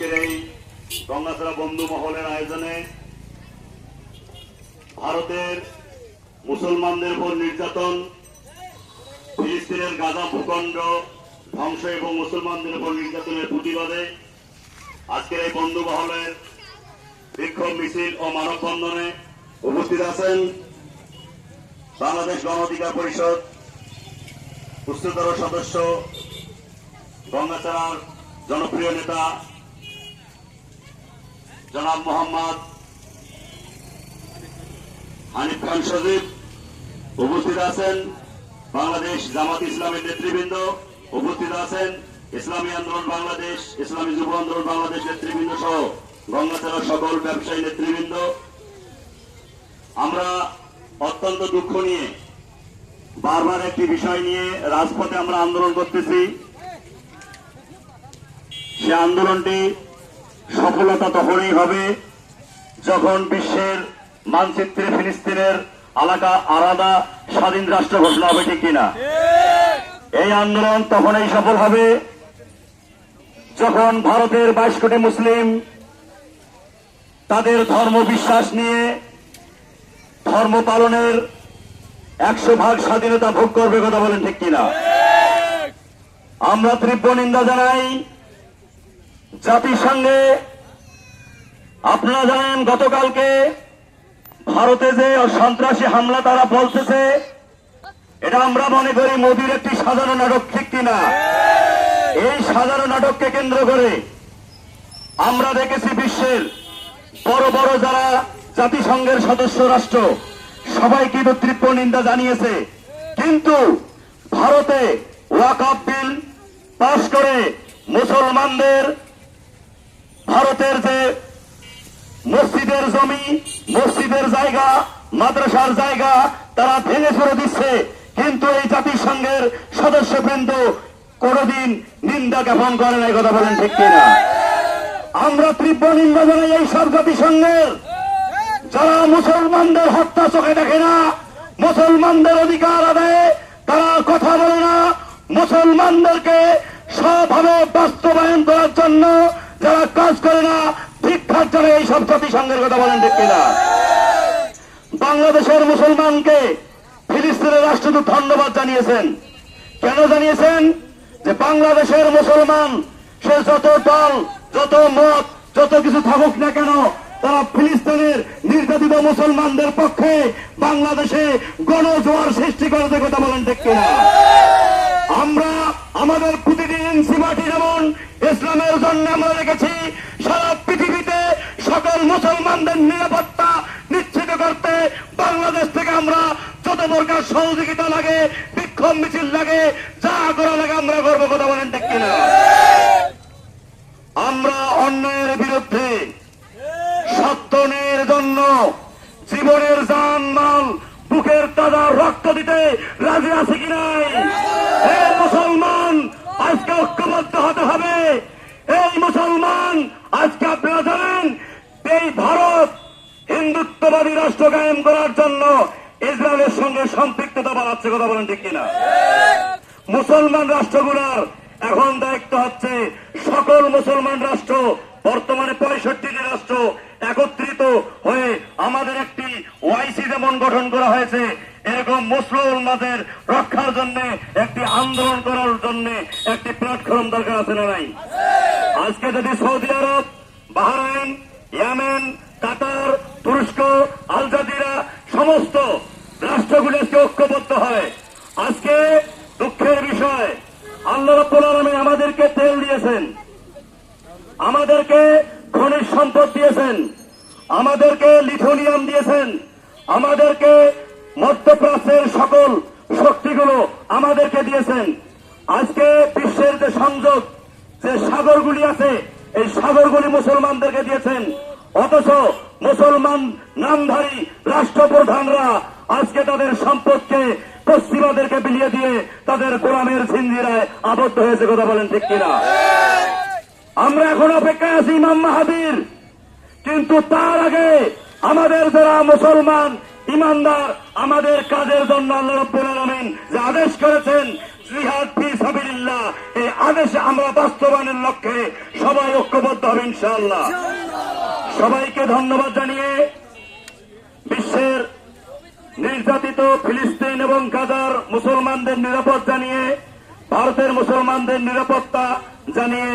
আজকের এই গঙ্গাছড়া বন্ধু মহলের আয়োজনে ভারতের মুসলমানদের উপর নির্যাতন, ফিলিস্তিনের গাজা ভূখণ্ড ধ্বংস এবং মুসলমানদের উপর নির্যাতনের প্রতিবাদে আজকের এই বন্ধু মহলের বিক্ষোভ মিছিল ও মানববন্ধনে উপস্থিত আছেন বাংলাদেশ গণঅধিকার পরিষদ উচ্চতর সদস্য গঙ্গাচারার জনপ্রিয় নেতা জনাব মোহাম্মদ হানিফ খান সজীব উপস্থিত আছেন। বাংলাদেশ জামাত ইসলামের নেতৃবৃন্দ উপস্থিত আছেন। ইসলামী আন্দোলন বাংলাদেশ, ইসলামী যুব আন্দোলন বাংলাদেশ নেতৃবৃন্দ সহ গঙ্গাচারার সকল ব্যবসায়ী নেতৃবৃন্দ। আমরা অত্যন্ত দুঃখ নিয়ে বারবার একটি বিষয় নিয়ে রাজপথে আমরা আন্দোলন করতেছি। সে আন্দোলনটি সফলতা তখনই হবে যখন বিশ্বের মানচিত্রে ফিলিস্তিনের এলাকা আলাদা স্বাধীন রাষ্ট্র ঘোষণা হবে ঠিক কিনা। এই আন্দোলন তখনই সফল হবে যখন ভারতের বাইশ কোটি মুসলিম তাদের ধর্ম বিশ্বাস নিয়ে ধর্ম পালনের একশো ভাগ স্বাধীনতা ভোগ করবে কথা বলেন ঠিক কিনা। আমরা তীব্র নিন্দা জানাই জাতিসংঘে আপনারা জানেন গতকালকে ভারতে যে সন্ত্রাসী হামলা তারা বলতেছে, এটা আমরা মনে করি মোদির একটি সাধারণ নাটক, ঠিক কিনা? এই সাধারণ নাটককে কেন্দ্র করে আমরা দেখেছি বিশ্বের বড় বড় যারা জাতিসংঘের সদস্য রাষ্ট্র সবাই কিন্তু তীব্র নিন্দা জানিয়েছে। কিন্তু ভারতে ওয়াকাপ বিল পাশ করে মুসলমানদের ভারতের যে মসজিদের জমি, মসজিদের জায়গা, মাদ্রাসার জায়গা, তারা ভেঙে ফেলে দিচ্ছে। কিন্তু এই জাতিসংঘের সদস্যবৃন্দ কোনদিন নিন্দা জ্ঞাপন করে না কথা বলেন ঠিক কিনা? আমরা তীব্র নিন্দা জানাই এই সব জাতিসংঘের। যারা মুসলমানদের হত্যা চোখে দেখে না, মুসলমানদের অধিকার আদায়ে তারা কথা বলে না, মুসলমানদেরকে সবভাবে বাস্তবায়ন করার জন্য যারা কাজ করে না ঠিকঠাক যারা এই সব জাতিসংঘের কথা বলেন ঠিক কিনা? বাংলাদেশের মুসলমানকে ফিলিস্তিনের রাষ্ট্রদূত ধন্যবাদ জানিয়েছেন। কেন জানিয়েছেন? যে বাংলাদেশের মুসলমান, সে যত দল, যত মত, যত কিছু থাকুক না কেন, তারা ফিলিস্তিনের নির্যাতিত মুসলমানদের পক্ষে বাংলাদেশে গণজোয়ার সৃষ্টি করতে কথা বলেন ঠিক কিনা? আমরা আমাদের প্রতিদিন সীমাটি যেমন ইসলামের জন্য আমরা রেখেছি, সারা পৃথিবীতে সকল মুসলমানদের নিরাপত্তা নিশ্চিত করতে বাংলাদেশ থেকে আমরা যত প্রকার সহযোগিতা লাগে, বিক্ষোভ মিছিল লাগে, যা করা লাগে আমরা করব, কথা বলেন ঠিক কিনা? আমরা অন্যায়ের বিরুদ্ধে সত্যনের জন্য জীবনের জান মাল বুকের তাজা রক্ত দিতে রাজি আছে কি নাই হে মুসলমান আজকে ঐক্যবদ্ধ হতে হবে এই মুসলমান আজকে আপনারা জানেন এই ভারত হিন্দুত্ববাদী রাষ্ট্র কায়েম করার জন্য ইসরায়েলের সঙ্গে সম্পৃক্ততা বাড়াচ্ছে কথা বলেন ঠিক কিনা? মুসলমান রাষ্ট্রগুলোর এখন দায়িত্ব হচ্ছে সকল মুসলমান রাষ্ট্র, বর্তমানে পঁয়ষট্টিটি রাষ্ট্র একত্রিত হয়ে আমাদের একটি ওয়াইসি যেমন গঠন করা হয়েছে, এরকম মুসলমানদের রক্ষার জন্য, একটি আন্দোলন করার জন্য একটি প্ল্যাটফর্ম দরকার আছে না নাই? আজকে যদি Saudi Arab, Bahrain, Yemen, Qatar তুরস্ক, আল জাজিরা, সমস্ত রাষ্ট্রগুলি আজকে ঐক্যবদ্ধ হয় আজকে দুঃখের বিষয়, আল্লাহ রব্বুল আলমী আমাদেরকে তেল দিয়েছেন। আমাদেরকে খনিজ সম্পদ দিয়েছেন। আমাদেরকে লিথোনিয়াম দিয়েছেন। আমাদেরকে মধ্যপ্রাচ্যের সকল শক্তিগুলো আমাদেরকে দিয়েছেন। আজকে বিশ্বের যে সংযোগ, যে সাগরগুলি আছে, এই সাগরগুলি মুসলমানদেরকে দিয়েছেন। অথচ মুসলমান নামধারী রাষ্ট্রপ্রধানরা আজকে তাদের সম্পদকে পশ্চিমাদেরকে বিলিয়ে দিয়ে তাদের গোলামের ঝিঞ্জিরায় আবদ্ধ হয়েছে, কথা বলেন ঠিক কিনা? আমরা এখন অপেক্ষায় আছি ইমাম মাহাবীর। কিন্তু তার আগে আমাদের যারা মুসলমান ইমানদার, আমাদের কাজের জন্য আল্লাহ যে আদেশ করেছেন, জিহাদ ফি সাবিলিল্লাহ, এই আদেশ আমরা বাস্তবায়নের লক্ষ্যে সবাই ঐক্যবদ্ধ হবে ইনশাআল্লাহ। সবাইকে ধন্যবাদ জানিয়ে বিশ্বের নির্যাতিত ফিলিস্তিন এবং গাজার মুসলমানদের নিরাপদ জানিয়ে, ভারতের মুসলমানদের নিরাপত্তা জানিয়ে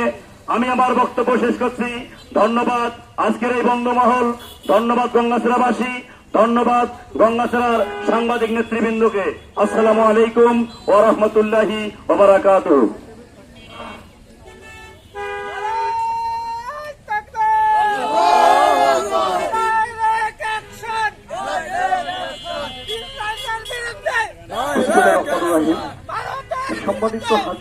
আমি আমার বক্তব্য শেষ করছি। ধন্যবাদ আজকের এই বঙ্গমহল, ধন্যবাদ গঙ্গাসেরাবাসী, ধন্যবাদ গঙ্গাসেরার সাংবাদিক নেতৃবৃন্দকে। আসসালামু আলাইকুম ও রহমতুল্লাহি ওবরাকাতুহ for